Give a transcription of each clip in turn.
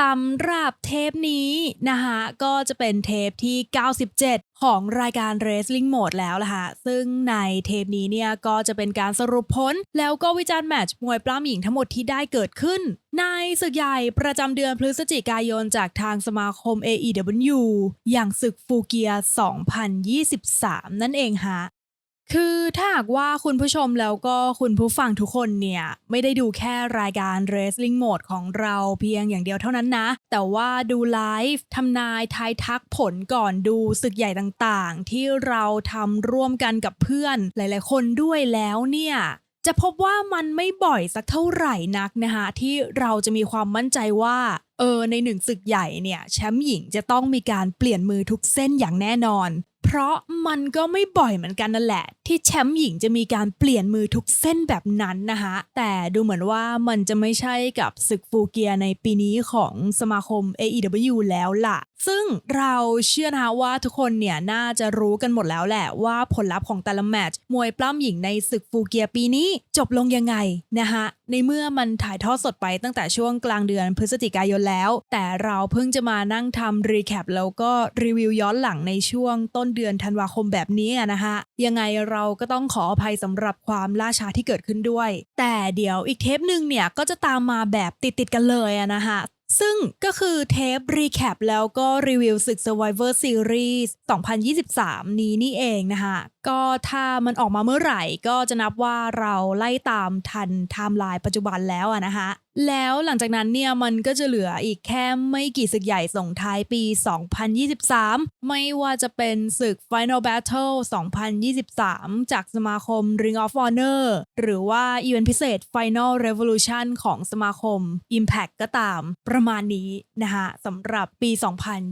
สำหรับเทปนี้นะคะก็จะเป็นเทปที่ 97 ของรายการ Wrestling Mode แล้วล่ะค่ะซึ่งในเทปนี้เนี่ยก็จะเป็นการสรุปผล แล้วก็วิจารณ์แมตช์มวยปล้ำหญิงทั้งหมดที่ได้เกิดขึ้น ในศึกใหญ่ประจำเดือนพฤศจิกายนจากทางสมาคม AEW อย่างศึกฟูเกีย 2023 นั่นเองฮะ คือถ้าหากว่าคุณผู้ชมแล้วก็คุณผู้ฟังทุกคนเนี่ย ไม่ได้ดูแค่รายการ Wrestling Mode ของเราเพียงอย่างเดียวเท่านั้นนะ แต่ว่าดูไลฟ์ทำนายทายทักผลก่อนดูศึกใหญ่ต่างๆ ที่เราทำร่วมกันกับเพื่อนหลายๆ คนด้วยแล้วเนี่ยจะพบว่ามันไม่บ่อยสักเท่าไหร่นักนะคะที่เราจะมีความมั่นใจว่าเออในหนึ่งศึกใหญ่เนี่ยแชมป์หญิงจะต้องมีการเปลี่ยนมือทุกเส้นอย่างแน่นอน เพราะมันก็ไม่บ่อยเหมือนกันนั่นแหละ ที่แชมป์หญิงจะมีการเปลี่ยนมือทุกเส้นแบบนั้นนะคะแต่ดูเหมือนว่ามันจะไม่ใช่กับศึกฟูเกียในปีนี้ของสมาคม AEW แล้วล่ะ ซึ่งเราเชื่อนะคะว่าทุกคนเนี่ยน่าจะรู้กันหมดแล้วแหละว่าผลลัพธ์ของแต่ละแมตช์มวยปล้ำหญิงในศึกฟูเกียปีนี้จบลงยังไงนะคะในเมื่อมันถ่ายทอดสดไปตั้งแต่ช่วงกลางเดือนพฤศจิกายนแล้ว แต่เราเพิ่งจะมานั่งทำรีแคปแล้วก็รีวิวย้อนหลังในช่วงต้นเดือนธันวาคมแบบนี้นะคะยังไงเราก็ต้องขออภัยสำหรับความล่าช้าที่เกิดขึ้นด้วย แต่เดี๋ยวอีกเทปหนึ่งเนี่ยก็จะตามมาแบบติดๆกันเลยนะคะซึ่งก็คือเทปรีแคปแล้วก็รีวิวศึก Survivor Series 2023 นี้นี่เองนะคะ ก็ถ้ามันออกมาเมื่อไหร่ก็จะนับว่าเราไล่ตามทันไทม์ไลน์ปัจจุบันแล้วนะคะแล้วหลังจากนั้นเนี่ยมันก็จะเหลืออีกแค่ไม่กี่ศึกใหญ่ส่งท้ายปี 2023 ไม่ว่าจะเป็นศึก Final Battle 2023 จากสมาคม Ring of Honor หรือว่าอีเวนต์พิเศษ Final Revolution ของสมาคม Impact ก็ตามประมาณนี้นะคะสำหรับปี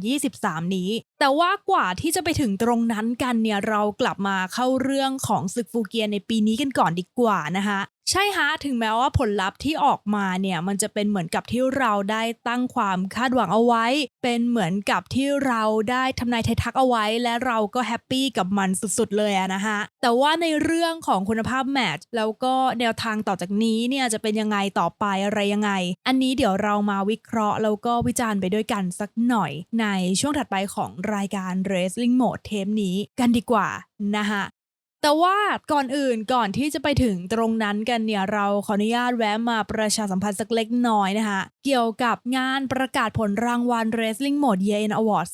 2023 นี้ แต่ว่ากว่าที่จะไปถึงตรงนั้นกันเนี่ยเรากลับมาเข้าเรื่องของศึกฟูเกียในปีนี้กันก่อนดีกว่านะคะ ใช่ฮะถึงแม้ว่าผลลัพธ์ที่ออกมาเนี่ยมันจะเป็นเหมือนกับที่เราได้ตั้งความคาดหวังเอาไว้ เป็นเหมือนกับที่เราได้ทำนายทยทักเอาไว้ และเราก็แฮปปี้กับมันสุดๆเลยอะนะฮะแต่ว่าในเรื่องของคุณภาพแมตช์แล้วก็แนวทางต่อจากนี้เนี่ยจะเป็นยังไงต่อไปอะไรยังไง อันนี้เดี๋ยวเรามาวิเคราะห์ แล้วก็วิจารณ์ไปด้วยกันสักหน่อย ในช่วงถัดไปของรายการ Wrestling Mode เทปนี้กันดีกว่านะคะ แต่ว่าก่อนอื่นก่อนที่จะไปถึงตรงนั้นกันเนี่ยเราขออนุญาตแวะมาประชาสัมพันธ์สักเล็กน้อยนะคะ เกี่ยวกับงานประกาศผลรางวัล Wrestling Mode Year End Award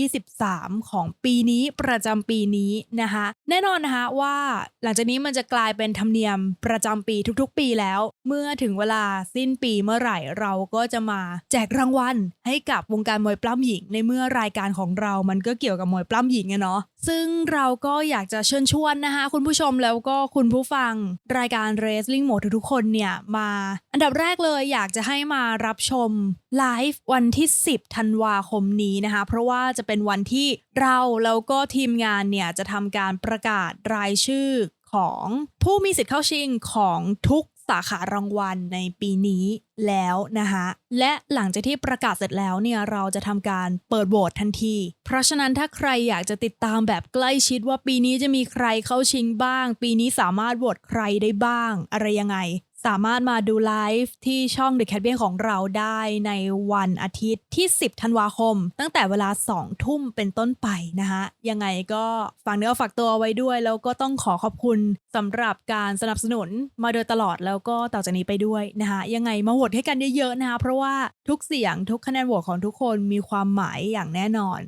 2023 ของปีนี้ประจำปีนี้นะคะ แน่นอนนะคะว่าหลังจากนี้มันจะกลายเป็นธรรมเนียมประจำปีทุกๆ ปีแล้ว เมื่อถึงเวลาสิ้นปีเมื่อไหร่เราก็จะมาแจกรางวัลให้กับวงการมวยปล้ำหญิง ในเมื่อรายการของเรามันก็เกี่ยวกับมวยปล้ำหญิงอะเนาะซึ่งเราก็อยากจะเชิญชวนนะคะคุณผู้ชมแล้วก็คุณผู้ฟังรายการ Wrestling Mode ทุกๆคนเนี่ยมา อันดับแรกเลยอยากจะให้มารับชมไลฟ์วันที่ 10 ธันวาคมนี้นะคะเพราะว่าจะเป็นวันที่เราแล้วก็ทีมงานเนี่ยจะทำการประกาศรายชื่อของผู้มีสิทธิ์เข้าชิงของทุก สาขารางวัลในปีนี้แล้วนะคะและหลังจากที่ประกาศเสร็จแล้วเนี่ยเราจะทำการเปิดโหวตทันที เพราะฉะนั้นถ้าใครอยากจะติดตามแบบใกล้ชิดว่าปีนี้จะมีใครเข้าชิงบ้าง ปีนี้สามารถโหวตใครได้บ้าง อะไรยังไง สามารถมาดูไลฟ์ที่ช่อง The Cat b a n ของเราได้ในวันอาทิตย์ที่ 10 ธันวาคม ตั้งแต่เวลา 2 ทุ่มเป็นต้นไปนะคะยังไงก็ฝากเนื้อฝากตัวไว้ด้วย แล้วก็ต้องขอขอบคุณสำหรับการสนับสนุนมาโดยตลอดแล้วก็ต่อจากนี้ไปด้วยนะคะยังไงมาโหวตให้กันเยอะๆนะคะเพราะว่าทุกเสียงทุกคะแนนโหวตของทุกคนมีความหมายอย่างแน่นอน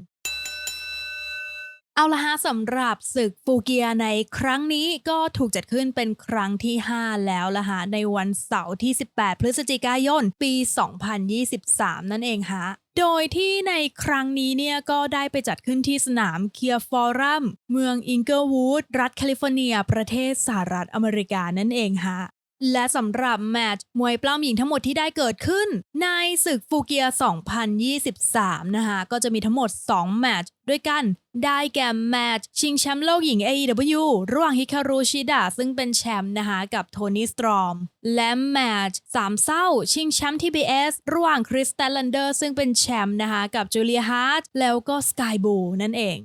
เอาละฮะสำหรับศึกฟูเกียในครั้งนี้ก็ถูกจัดขึ้นเป็นครั้งที่ 5 แล้วละฮะในวันเสาร์ที่ 18 พฤศจิกายน ปี 2023 นั่นเองฮะโดยที่ในครั้งนี้เนี่ยก็ได้ไปจัดขึ้นที่สนามเคียร์ฟอรัมเมืองอิงเกิลวูดรัฐแคลิฟอร์เนีย ประเทศสหรัฐอเมริกานั่นเองฮะ และสำหรับแมตช์มวยปล้ำหญิงทั้งหมดที่ได้เกิดขึ้น ในศึกฟูเกีย 2023 นะคะก็จะมีทั้งหมด 2 แมตช์ด้วยกันได้แก่แมตช์ชิงแชมป์โลกหญิง AEW ระหว่างฮิคารุชิดะซึ่งเป็นแชมป์นะคะกับโทนี่สตรอม และแมตช์สามเศร้า ชิงแชมป์ TBS ระหว่างคริสตัลลันเดอร์ซึ่งเป็นแชมป์นะคะกับจูเลียฮาร์ตแล้วก็สกายบูนั่นเอง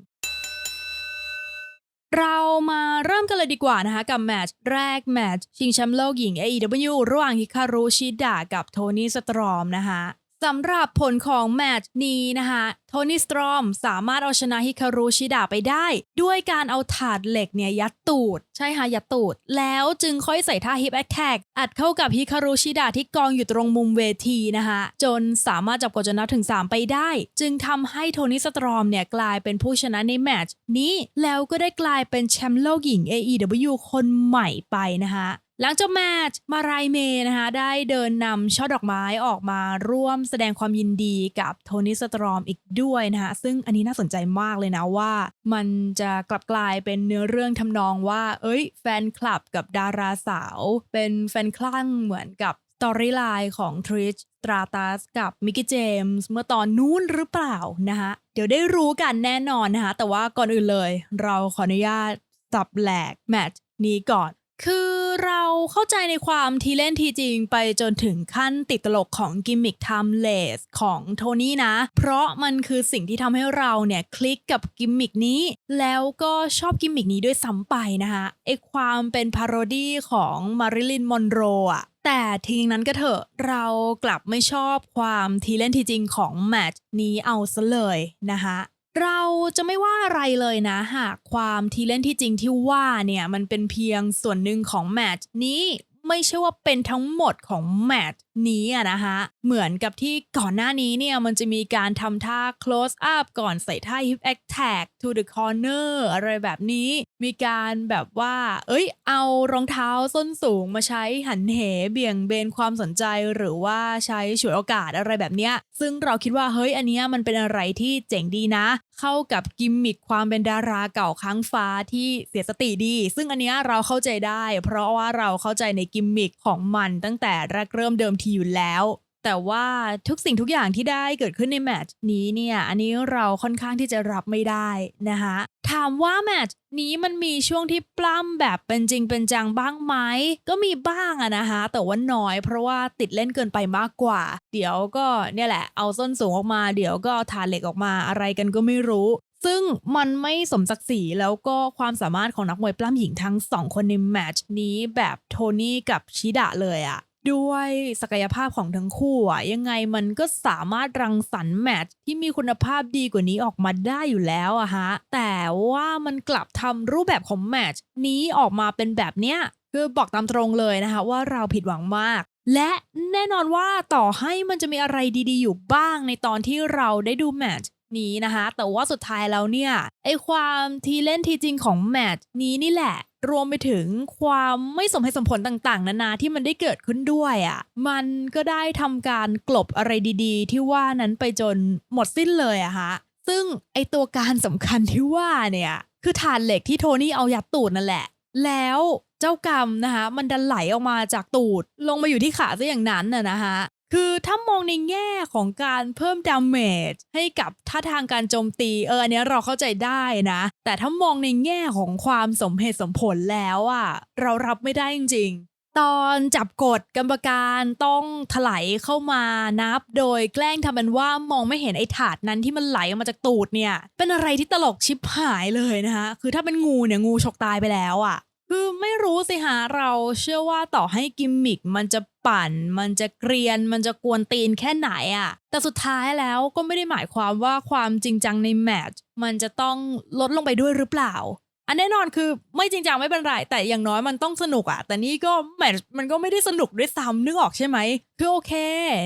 เรามาเริ่มกันเลยดีกว่านะคะ กับแมตช์แรกแมตช์ชิงแชมป์โลกหญิง AEW ระหว่างฮิคารุชิดะกับโทนี่สตรอมนะคะ สำหรับผลของแมตช์นี้นะคะโทนี่สตรอมสามารถเอาชนะฮิคารุชิดะไปได้ ด้วยการเอาถาดเหล็กเนี่ยยัดตูด ใช่ค่ะยัดตูด แล้วจึงค่อยใส่ท่าฮิปแอคแท็กอัดเข้ากับฮิคารุชิดะที่กองอยู่ตรงมุมเวทีนะคะจนสามารถจับกดจนนับถึง 3 ไปได้ จึงทำให้โทนี่สตรอมเนี่ยกลายเป็นผู้ชนะในแมตช์นี้แล้วก็ได้กลายเป็นแชมป์โลกหญิง AEW คนใหม่ไปนะคะ หลังจากแมตช์มารายเมนะคะได้เดินนำช่อดอกไม้ออกมาร่วมแสดงความยินดีกับโทนี่สตรอมอีกด้วยนะคะซึ่งอันนี้น่าสนใจมากเลยนะว่า มันจะกลับกลายเป็นเนื้อเรื่องทำนองว่า เอ้ย แฟนคลับกับดาราสาว เป็นแฟนคลั่งเหมือนกับสตอรี่ไลน์ของทริชตราตัสกับมิกกี้เจมส์เมื่อตอนนู้นหรือเปล่านะคะเดี๋ยวได้รู้กันแน่นอนนะคะแต่ว่าก่อนอื่นเลย เราขออนุญาตสับแหลกแมตช์นี้ก่อน คือเราเข้าใจในความทีเล่นทีจริงไปจนถึงขั้นติดตลกของกิมมิคไทม์เลสของโทนี่นะ เพราะมันคือสิ่งที่ทำให้เราเนี่ยคลิกกับกิมมิคนี้ แล้วก็ชอบกิมมิคนี้ด้วยซ้ำไปนะคะไอความเป็นพาโรดี้ของมาริลินมอนโรอะแต่ทีนั้นก็เถอะเรากลับไม่ชอบความทีเล่นทีจริงของแมตช์นี้เอาซะเลยนะคะ เราจะไม่ว่าอะไรเลยนะ หากความทีเล่นที่จริงที่ว่าเนี่ยมันเป็นเพียงส่วนหนึ่งของแมตช์นี้ไม่ใช่ว่าเป็นทั้งหมดของแมตช์นี้อะนะคะเหมือนกับที่ก่อนหน้านี้เนี่ยมันจะมีการทำท่า close up ก่อนใส่ท่า hip attack to the corner อะไรแบบนี้ มีการแบบว่า เอ้ย เอารองเท้าส้นสูงมาใช้หันเหเบี่ยงเบนความสนใจหรือว่าใช้ฉวยโอกาสอะไรแบบเนี้ย ซึ่งเราคิดว่าเฮ้ยอันเนี้ยมันเป็นอะไรที่เจ๋งดีนะ เข้ากับกิมมิคความเป็นดาราเก่าค้างฟ้าที่เสียสติดี ซึ่งอันเนี้ยเราเข้าใจได้ เพราะว่าเราเข้าใจในกิมมิคของมันตั้งแต่แรกเริ่มเดิมทีอยู่แล้ว แต่ว่าทุกสิ่งทุกอย่างที่ได้เกิดขึ้นในแมตช์นี้เนี่ย อันนี้เราค่อนข้างที่จะรับไม่ได้นะคะถามว่าแมตช์นี้มันมีช่วงที่ปล้ำแบบเป็นจริงเป็นจังบ้างไหมก็มีบ้างอะนะคะแต่ว่าน้อยเพราะว่าติดเล่นเกินไปมากกว่า เดี๋ยวก็เนี่ยแหละเอาส้นสูงออกมา เดี๋ยวก็เอาฐานเหล็กออกมาอะไรกันก็ไม่รู้ซึ่งมันไม่สมศักดิ์ศรีแล้วก็ความสามารถของนักมวยปล้ำหญิงทั้งสองคนในแมตช์นี้แบบโทนี่กับชิดะเลยอะ ด้วยศักยภาพของทั้งคู่อะยังไงมันก็สามารถรังสรรค์แมตช์ที่มีคุณภาพดีกว่านี้ออกมาได้อยู่แล้วอะฮะ แต่ว่ามันกลับทำรูปแบบของแมตช์นี้ออกมาเป็นแบบเนี้ยคือบอกตามตรงเลยนะคะว่าเราผิดหวังมาก และแน่นอนว่าต่อให้มันจะมีอะไรดีๆ อยู่บ้างในตอนที่เราได้ดูแมตช์ นี้นะคะ แต่ว่าสุดท้ายแล้วเนี่ยไอความทีเล่นทีจริงของแมตช์นี้นี่แหละ รวมไปถึงความไม่สมเหตุสมผลต่างๆ นานาที่มันได้เกิดขึ้นด้วยอะ่ะมันก็ได้ทำการกลบอะไรดีๆ ที่ว่านั้นไปจนหมดสิ้นเลยอะฮะซึ่งไอตัวการสำคัญที่ว่าเนี่ยคือฐานเหล็กที่โทนี่เอายัดตูดนั่นแหละ แล้วเจ้ากรรมนะคะมันดันไหลออกมาจากตูด ลงมาอยู่ที่ขาซะอย่างนั้นน่ะนะคะ คือถ้ามองในแง่ของการเพิ่มดาเมจให้กับท่าทางการโจมตีเอออันนี้เราเข้าใจได้นะ แต่ถ้ามองในแง่ของความสมเหตุสมผลแล้วอะเรารับไม่ได้จริงๆตอนจับกดกรรมการต้องถลายเข้ามานับ โดยแกล้งทำเป็นว่ามองไม่เห็นไอ้ถาดนั้นที่มันไหลออกมาจากตูดเนี่ย เป็นอะไรที่ตลกชิบหายเลยนะคะคือถ้าเป็นงูเนี่ยงูฉกตายไปแล้วอะ คือไม่รู้สิฮะเราเชื่อว่าต่อให้กิมมิกมันจะปั่น มันจะเกรียน มันจะกวนตีนแค่ไหนอะแต่สุดท้ายแล้วก็ไม่ได้หมายความว่าความจริงจังในแมตช์มันจะต้องลดลงไปด้วยหรือเปล่า อันแน่นอนคือไม่จริงจังไม่เป็นไรแต่อย่างน้อยมันต้องสนุกอะแต่นี่ก็แมตช์มันก็ไม่ได้สนุกด้วยซ้ำนึกออกใช่ไหมคือโอเค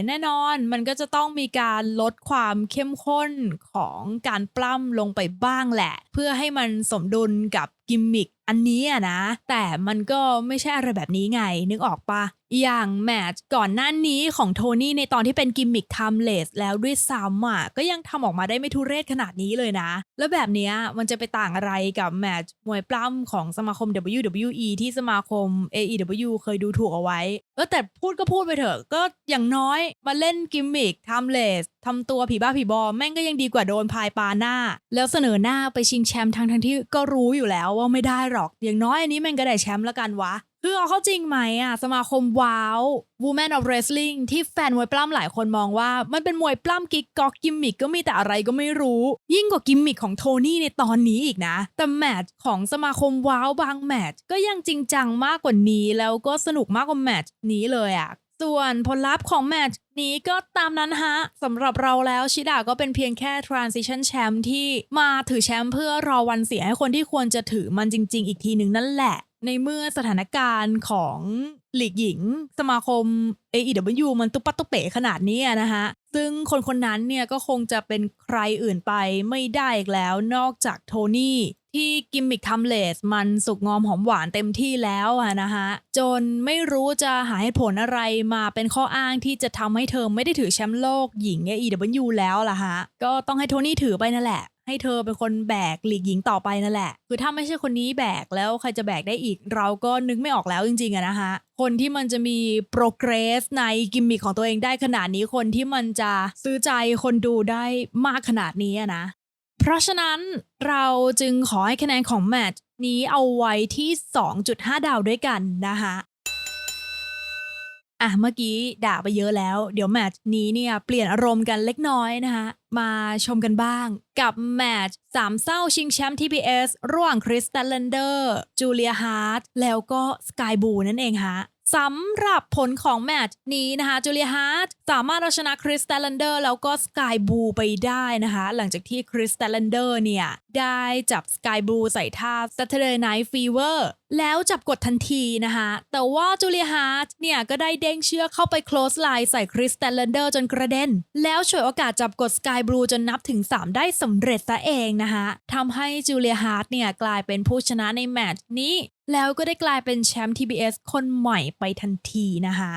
แน่นอนมันก็จะต้องมีการลดความเข้มข้นของการปล้ำลงไปบ้างแหละ เพื่อให้มันสมดุลกับกิมมิค อันนี้อะนะ แต่มันก็ไม่ใช่อะไรแบบนี้ไง นึกออกปะ อย่างแมตช์ก่อนหน้านี้ของโทนี่ในตอนที่เป็นกิมมิคไทม์เลสแล้วด้วยซ้ำอะก็ยังทำออกมาได้ไม่ทุเรศขนาดนี้เลยนะ แล้วแบบเนี้ยมันจะไปต่างอะไรกับแมตช์มวยปล้ำของสมาคม WWE ที่สมาคม AEW เคยดูถูกเอาไว้เออแต่พูดก็พูดไปเถอะ ก็อย่างน้อยมาเล่นกิมมิคไทม์เลสทำตัวผีบ้าผีบอแม่งก็ยังดีกว่าโดนพายปาหน้า แล้วเสนอหน้าไปชิงแชมป์ทั้งทั้งที่ก็รู้อยู่แล้วว่าไม่ได้หรอก อย่างน้อยอันนี้แม่งก็ได้แชมป์แล้วกันวะ คือเอาเข้าจริงไหมอะ สมาคมว้าว Women of Wrestling ที่แฟนมวยปล้ำหลายคนมองว่า มันเป็นมวยปล้ำกิ๊กก๊อกกิมมิกก็มีแต่อะไรก็ไม่รู้ ยิ่งกว่ากิมมิกของโทนี่ในตอนนี้อีกนะ แต่แมตช์ของสมาคมว้าวบางแมตช์ก็ยังจริงจังมากกว่านี้ แล้วก็สนุกมากกว่าแมตช์นี้เลยอะส่วนผลลัพธ์ของแมตช์นี้ก็ตามนั้นฮะสำหรับเราแล้วชิดาก็เป็นเพียงแค่ transition champ ที่มาถือแชมป์เพื่อรอวันเสียให้คนที่ควรจะถือมันจริง ๆ อีกทีหนึ่งนั่นแหละ ในเมื่อสถานการณ์ของหลีกหญิง สมาคม AEW มันตุ๊ปปัตตุเป๋ขนาดนี้นะฮะซึ่งคนคนนั้นเนี่ยก็คงจะเป็นใครอื่นไปไม่ได้อีกแล้วนอกจากโทนี่ที่กิมมิคทัมเลสมันสุกงอมหอมหวานเต็มที่แล้วอะนะฮะจนไม่รู้จะหาเหตุผลอะไรมาเป็นข้ออ้างที่จะทำให้เธอไม่ได้ถือแชมป์โลกหญิง AEW แล้วล่ะฮะก็ต้องให้โทนี่ถือไปนั่นแหละ ให้เธอเป็นคนแบกหลีกหญิงต่อไปนั่นแหละ คือถ้าไม่ใช่คนนี้แบกแล้วใครจะแบกได้อีก เราก็นึกไม่ออกแล้วจริงๆอะนะฮะคนที่มันจะมีโปรเกรสในกิมมิคของตัวเองได้ขนาดนี้คนที่มันจะซื้อใจคนดูได้มากขนาดนี้อะนะ เพราะฉะนั้นเราจึงขอให้คะแนนของแมตช์นี้เอาไว้ที่ 2.5 ดาวด้วยกันนะคะ อะเมื่อกี้ด่าไปเยอะแล้ว เดี๋ยวแมตช์นี้เนี่ยเปลี่ยนอารมณ์กันเล็กน้อยนะคะ มาชมกันบ้าง กับแมตช์สามเศร้าชิงแชมป์ TBS ระหว่างคริสตัลเลนเดอร์จูเลียฮาร์ดแล้วก็สกายบูนั่นเองฮะสำหรับผลของแมตช์นี้นะคะจูเลียฮาร์ดสามารถเอาชนะคริสตัลเลนเดอร์แล้วก็สกายบูไปได้นะคะ หลังจากที่คริสตัลเลนเดอร์เนี่ย ได้จับสกายบูใส่ท่า Saturday Night Fever แล้วจับกดทันทีนะคะแต่ว่าจูเลียฮาร์ดเนี่ยก็ได้เด้งเชือกเข้าไป close line ใส่คริสตัลเลนเดอร์จนกระเด็น แล้วฉวยโอกาสจับกดสกายบลูจนนับถึง 3 ได้สำเร็จซะเองนะคะทำให้จูเลียฮาร์ดเนี่ยกลายเป็นผู้ชนะในแมตช์นี้ แล้วก็ได้กลายเป็นแชมป์ TBS คนใหม่ไปทันทีนะคะ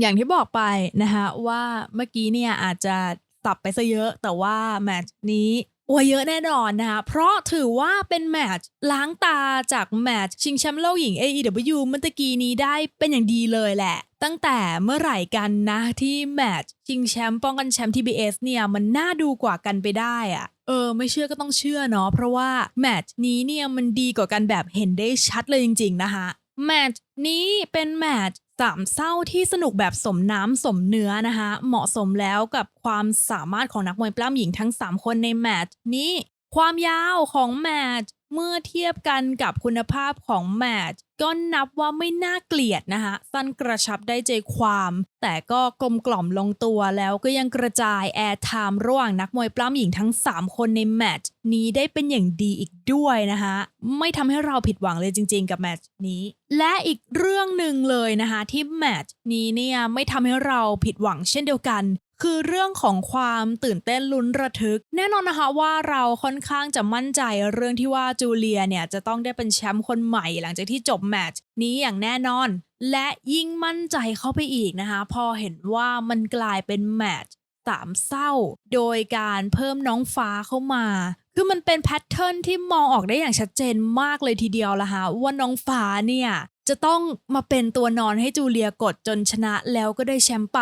อย่างที่บอกไปนะคะว่าเมื่อกี้เนี่ยอาจจะสับไปซะเยอะ แต่ว่าแมตช์นี้ อวยเยอะแน่นอนนะคะเพราะถือว่าเป็นแมตช์ล้างตาจากแมตช์ชิงแชมป์โลกหญิง AEW เมื่อตะกี้นี้ได้เป็นอย่างดีเลยแหละ ตั้งแต่เมื่อไหร่กันนะที่แมตช์ชิงแชมป์ป้องกันแชมป์ TBS เนี่ยมันน่าดูกว่ากันไปได้อะเออไม่เชื่อก็ต้องเชื่อเนาะเพราะว่าแมตช์นี้เนี่ยมันดีกว่ากันแบบเห็นได้ชัดเลยจริง ๆนะคะแมตช์นี้เป็นแมตช์ สามเศร้าที่สนุกแบบสมน้ำสมเนื้อนะคะ เหมาะสมแล้วกับความสามารถของนักมวยปล้ำหญิงทั้ง 3 คนในแมตช์นี้ ความยาวของแมตช์เมื่อเทียบกันกับคุณภาพของแมตช์ก็นับว่าไม่น่าเกลียดนะคะสั้นกระชับได้ใจความ แต่ก็กลมกล่อมลงตัวแล้วก็ยังกระจายแอร์ไทม์ระหว่างนักมวยปล้ำหญิงทั้ง 3 คนในแมตช์นี้ได้เป็นอย่างดีอีกด้วยนะคะไม่ทำให้เราผิดหวังเลยจริง ๆ กับแมตช์นี้ และอีกเรื่องหนึ่งเลยนะคะที่แมตช์นี้เนี่ยไม่ทำให้เราผิดหวังเช่นเดียวกัน คือเรื่องของความตื่นเต้นลุ้นระทึก แน่นอนนะคะว่าเราค่อนข้างจะมั่นใจเรื่องที่ว่าจูเลียเนี่ยจะต้องได้เป็นแชมป์คนใหม่ หลังจากที่จบแมตช์นี้อย่างแน่นอน และยิ่งมั่นใจเข้าไปอีกนะคะ พอเห็นว่ามันกลายเป็นแมตช์สามเศร้า โดยการเพิ่มน้องฟ้าเข้ามาคือมันเป็นแพทเทิร์นที่มองออกได้อย่างชัดเจนมากเลยทีเดียวละฮะว่าน้องฟ้าเนี่ย จะต้องมาเป็นตัวนอนให้จูเลียกดจนชนะแล้วก็ได้แชมป์ไป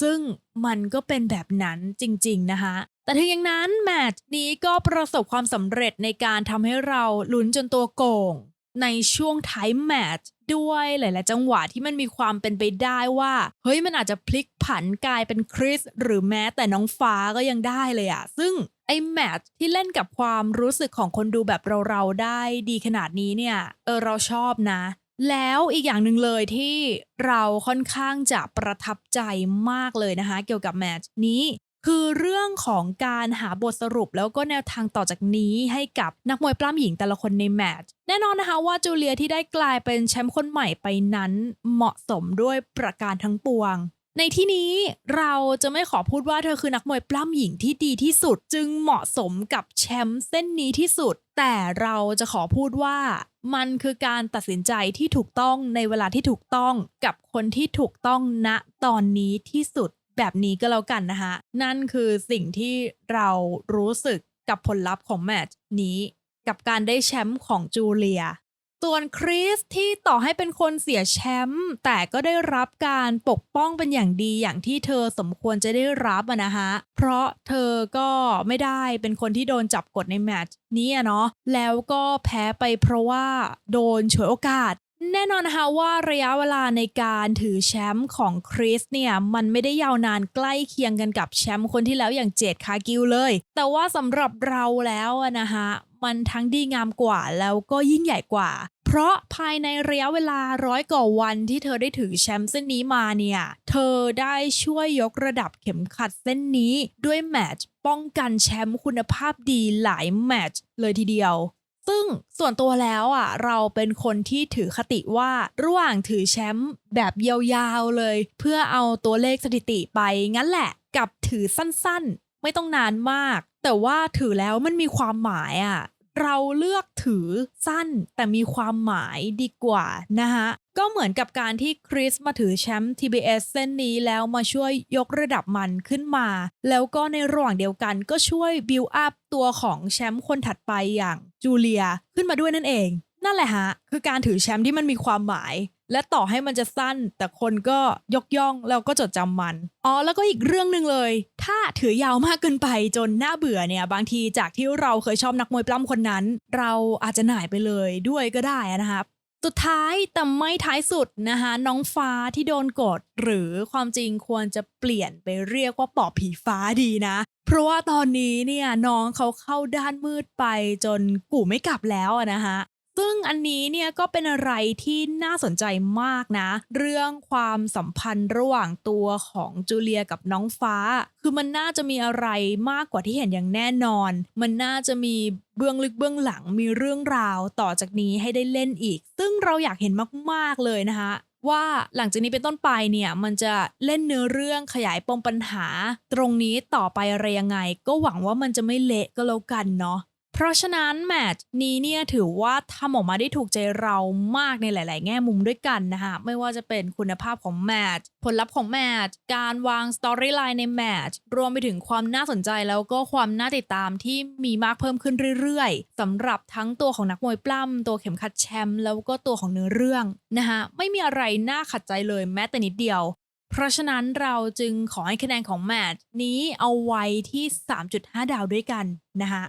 ซึ่งมันก็เป็นแบบนั้นจริงๆนะคะ แต่ถึงอย่างนั้นแมตช์นี้ก็ประสบความสำเร็จในการทำให้เราลุ้นจนตัวโก่ง ในช่วงท้ายแมตช์ด้วยหลาย ๆ จังหวะที่มันมีความเป็นไปได้ว่า เฮ้ยมันอาจจะพลิกผันกลายเป็นคริสหรือแม้แต่น้องฟ้าก็ยังได้เลยอะซึ่งไอ้แมตช์ที่เล่นกับความรู้สึกของคนดูแบบเราๆได้ดีขนาดนี้เนี่ย เออเราชอบนะ แล้วอีกอย่างหนึ่งเลยที่เราค่อนข้างจะประทับใจมากเลยนะคะ เกี่ยวกับแมตช์นี้คือเรื่องของการหาบทสรุปแล้วก็แนวทางต่อจากนี้ให้กับนักมวยปล้ำหญิงแต่ละคนในแมตช์แน่นอนนะคะว่าจูเลียที่ได้กลายเป็นแชมป์คนใหม่ไปนั้นเหมาะสมด้วยประการทั้งปวง ในที่นี้เราจะไม่ขอพูดว่าเธอคือนักมวยปล้ำหญิงที่ดีที่สุด จึงเหมาะสมกับแชมป์เส้นนี้ที่สุด แต่เราจะขอพูดว่า มันคือการตัดสินใจที่ถูกต้องในเวลาที่ถูกต้องกับคนที่ถูกต้องณตอนนี้ที่สุดแบบนี้ก็แล้วกันนะคะนั่นคือสิ่งที่เรารู้สึกกับผลลัพธ์ของแมตช์นี้ กับการได้แชมป์ของจูเลีย ส่วนคริสที่ต่อให้เป็นคนเสียแชมป์แต่ก็ได้รับการปกป้องเป็นอย่างดีอย่างที่เธอสมควรจะได้รับนะคะเพราะเธอก็ไม่ได้เป็นคนที่โดนจับกดในแมตช์นี้เนาะแล้วก็แพ้ไปเพราะว่าโดนฉวยโอกาสแน่นอนนะคะว่าระยะเวลาในการถือแชมป์ของคริสเนี่ย มันไม่ได้ยาวนานใกล้เคียงกันกับแชมป์คนที่แล้วอย่างเจดคากิลเลย แต่ว่าสำหรับเราแล้วนะคะ มันทั้งดีงามกว่าแล้วก็ยิ่งใหญ่กว่า เพราะภายในระยะเวลาร้อยกว่าวันที่เธอได้ถือแชมป์เส้นนี้มาเนี่ย เธอได้ช่วยยกระดับเข็มขัดเส้นนี้ด้วยแมตช์ป้องกันแชมป์คุณภาพดีหลายแมตช์เลยทีเดียวซึ่งส่วนตัวแล้วอะเราเป็นคนที่ถือคติว่าระหว่างถือแชมป์แบบยาวๆเลย เพื่อเอาตัวเลขสถิติไปงั้นแหละกับถือสั้นๆ ไม่ต้องนานมาก แต่ว่าถือแล้วมันมีความหมายอะ เราเลือกถือสั้นแต่มีความหมายดีกว่านะคะก็เหมือนกับการที่คริสมาถือแชมป์ TBS เส้นนี้แล้วมาช่วยยกระดับมันขึ้นมา แล้วก็ในระหว่างเดียวกันก็ช่วยบิวอัพตัวของแชมป์คนถัดไปอย่างจูเลียขึ้นมาด้วยนั่นเอง นั่นแหละฮะคือการถือแชมป์ที่มันมีความหมาย และต่อให้มันจะสั้น แต่คนก็ยกย่องแล้วก็จดจำมัน อ๋อ แล้วก็อีกเรื่องหนึ่งเลย ถ้าถือยาวมากเกินไปจนน่าเบื่อเนี่ย บางทีจากที่เราเคยชอบนักมวยปล้ำคนนั้น เราอาจจะหน่ายไปเลยด้วยก็ได้นะครับสุดท้ายแต่ไม่ท้ายสุดนะคะ น้องฟ้าที่โดนกด หรือความจริงควรจะเปลี่ยนไปเรียกว่าปอบผีฟ้าดีนะ เพราะว่าตอนนี้เนี่ยน้องเขาเข้าด้านมืดไปจนกู่ไม่กลับแล้วนะคะ ซึ่งอันนี้เนี่ยก็เป็นอะไรที่น่าสนใจมากนะ เรื่องความสัมพันธ์ระหว่างตัวของจูเลียกับน้องฟ้า คือมันน่าจะมีอะไรมากกว่าที่เห็นอย่างแน่นอน มันน่าจะมีเบื้องลึกเบื้องหลังมีเรื่องราวต่อจากนี้ให้ได้เล่นอีก ซึ่งเราอยากเห็นมากๆเลยนะคะว่าหลังจากนี้เป็นต้นไปเนี่ยมันจะเล่นเนื้อเรื่องขยายปมปัญหา ตรงนี้ต่อไปอะไรยังไง ก็หวังว่ามันจะไม่เละก็แล้วกันเนาะ เพราะฉะนั้นแมตช์นี้เนี่ยถือว่าทำออกมาได้ถูกใจเรามากในหลาย ๆ แง่มุมด้วยกันนะคะไม่ว่าจะเป็นคุณภาพของแมตช์ผลลัพธ์ของแมตช์การวางสตอรี่ไลน์ในแมตช์รวมไปถึงความน่าสนใจแล้วก็ความน่าติดตามที่มีมากเพิ่มขึ้นเรื่อย ๆสำหรับทั้งตัวของนักมวยปล้ำตัวเข็มขัดแชมป์แล้วก็ตัวของเนื้อเรื่องนะคะไม่มีอะไรน่าขัดใจเลยแม้แต่นิดเดียวเพราะฉะนั้นเราจึงขอให้คะแนนของแมตช์นี้เอาไว้ที่ 3.5 ดาวด้วยกันนะคะ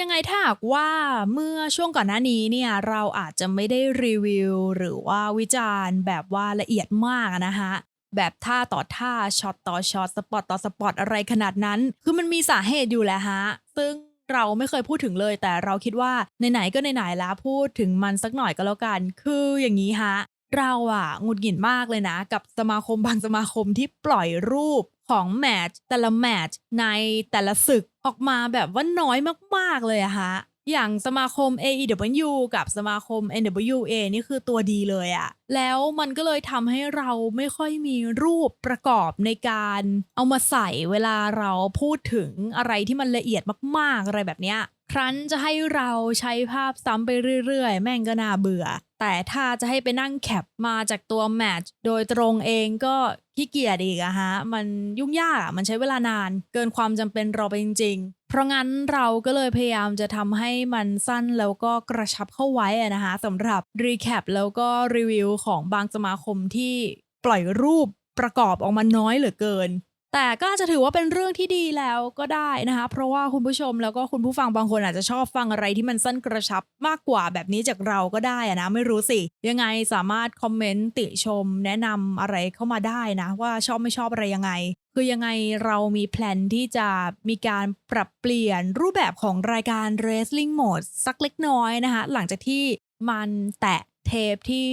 ยังไงถ้าหากว่าเมื่อช่วงก่อนหน้านี้เนี่ยเราอาจจะไม่ได้รีวิว หรือว่าวิจารณ์แบบว่าละเอียดมากนะคะแบบท่าต่อท่าช็อตต่อช็อตสปอตต่อสปอตอะไรขนาดนั้น คือมันมีสาเหตุอยู่แหละฮะ ซึ่งเราไม่เคยพูดถึงเลย แต่เราคิดว่าไหนๆก็ไหนๆแล้วพูดถึงมันสักหน่อยก็แล้วกัน คืออย่างนี้ฮะ เราอะหงุดหงิดมากเลยนะ กับสมาคมบางสมาคมที่ปล่อยรูปของแมตช์แต่ละแมตช์ในแต่ละศึก ออกมาแบบว่าน้อยมาก ๆ เลยอะฮะอย่างสมาคม AEW กับสมาคม NWA นี่คือตัวดีเลยอะแล้วมันก็เลยทำให้เราไม่ค่อยมีรูปประกอบในการเอามาใส่เวลาเราพูดถึงอะไรที่มันละเอียดมาก ๆ อะไรแบบเนี้ยครั้นจะให้เราใช้ภาพซ้ำไปเรื่อย ๆ แม่งก็น่าเบื่อ แต่ถ้าจะให้ไปนั่งแคปมาจากตัวแมตช์โดยตรงเองก็ขี้เกียจอีกอะฮะ มันยุ่งยากมันใช้เวลานาน เกินความจำเป็นเราไปจริง ๆ เพราะงั้นเราก็เลยพยายามจะทำให้มันสั้นแล้วก็กระชับเข้าไว้นะคะสำหรับรีแคปแล้วก็รีวิวของบางสมาคมที่ปล่อยรูปประกอบออกมาน้อยเหลือเกิน แต่ก็อาจจะถือว่าเป็นเรื่องที่ดีแล้วก็ได้นะคะ เพราะว่าคุณผู้ชมแล้วก็คุณผู้ฟังบางคนอาจจะชอบฟังอะไรที่มันสั้นกระชับมากกว่าแบบนี้จากเราก็ได้นะไม่รู้สิ ยังไงสามารถคอมเมนต์ติชม แนะนำอะไรเข้ามาได้นะ ว่าชอบไม่ชอบอะไรยังไง คือยังไงเรามีแพลนที่จะมีการปรับเปลี่ยนรูปแบบของรายการ Wrestling Mode สักเล็กน้อยนะคะ หลังจากที่มันแตะเทปที่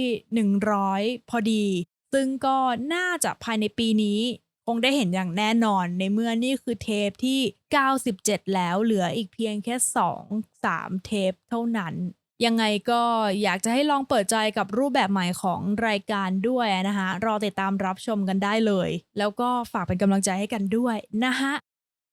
100 พอดี ซึ่งก็น่าจะภายในปีนี้ คงได้เห็นอย่างแน่นอนในเมื่อนี่คือเทปที่ 97 แล้วเหลืออีกเพียงแค่ 2-3 เทปเท่านั้น ยังไงก็อยากจะให้ลองเปิดใจกับรูปแบบใหม่ของรายการด้วยนะคะรอติดตามรับชมกันได้เลย แล้วก็ฝากเป็นกำลังใจให้กันด้วยนะคะ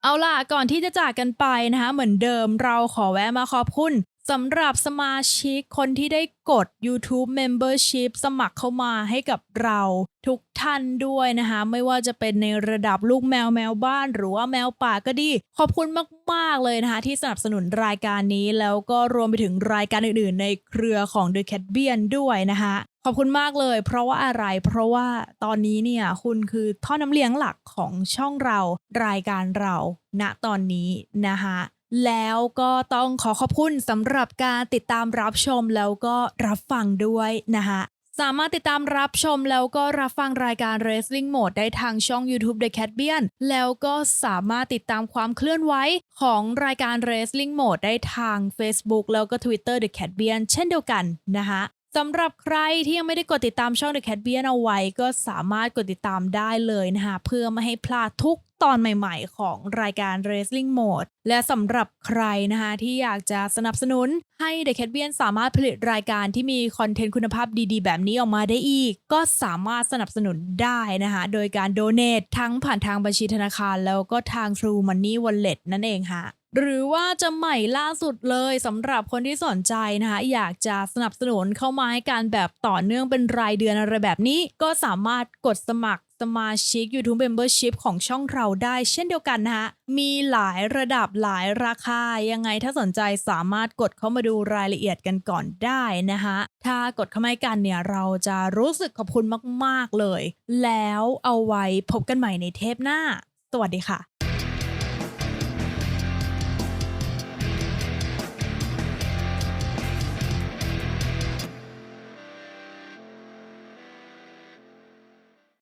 เอาล่ะ ก่อนที่จะจากกันไปนะคะ เหมือนเดิมเราขอแวะมาขอบคุณ สำหรับสมาชิกคนที่ได้กด YouTube Membership สมัครเข้ามาให้กับเราทุกท่านด้วยนะคะ ไม่ว่าจะเป็นในระดับลูกแมวแมวบ้าน หรือว่าแมวป่าก็ดี ขอบคุณมาก ๆ เลยนะคะ ที่สนับสนุนรายการนี้ แล้วก็รวมไปถึงรายการอื่น ๆ ในเครือของ The Cat b i a n ด้วยนะคะขอบคุณมากเลย เพราะว่าอะไร เพราะว่าตอนนี้เนี่ยคุณคือท่อน้ำเลี้ยงหลักของช่องเรารายการเราณตอนนี้นะคะ แล้วก็ต้องขอขอบคุณสำหรับการติดตามรับชมแล้วก็รับฟังด้วยนะคะสามารถติดตามรับชมแล้วก็รับฟังรายการ Wrestling Mode ได้ทางช่อง YouTube The Cat b i a n แล้วก็สามารถติดตามความเคลื่อนไหวของรายการ Wrestling Mode ได้ทาง Facebook แล้วก็ Twitter The Cat b i a n เช่นเดียวกันนะคะ สำหรับใครที่ยังไม่ได้กดติดตามช่อง The Cat b i a n เอาไว้ ก็สามารถกดติดตามได้เลยนะคะเพื่อไม่ให้พลาดทุกตอนใหม่ๆ ของรายการ Wrestling Mode และสำหรับใครนะคะที่อยากจะสนับสนุนให้ The Cat b i a n สามารถผลิตรายการที่มีคอนเทนต์คุณภาพดีๆ แบบนี้ออกมาได้อีก ก็สามารถสนับสนุนได้นะคะโดยการโดเน a t ทั้งผ่านทางบัญชีธนาคาร แล้วก็ทาง True Money Wallet นั่นเองค่ะ หรือว่าจะใหม่ล่าสุดเลยสำหรับคนที่สนใจนะคะ อยากจะสนับสนุนเข้ามาให้การแบบต่อเนื่องเป็นรายเดือนอะไรแบบนี้ ก็สามารถกดสมัครสมาชิก YouTube Membership ของช่องเราได้เช่นเดียวกันนะคะมีหลายระดับหลายราคา ยังไงถ้าสนใจสามารถกดเข้ามาดูรายละเอียดกันก่อนได้นะคะถ้ากดเข้ามาให้กันเนี่ยเราจะรู้สึกขอบคุณมาก ๆ เลย แล้วเอาไว้พบกันใหม่ในเทปหน้า สวัสดีค่ะ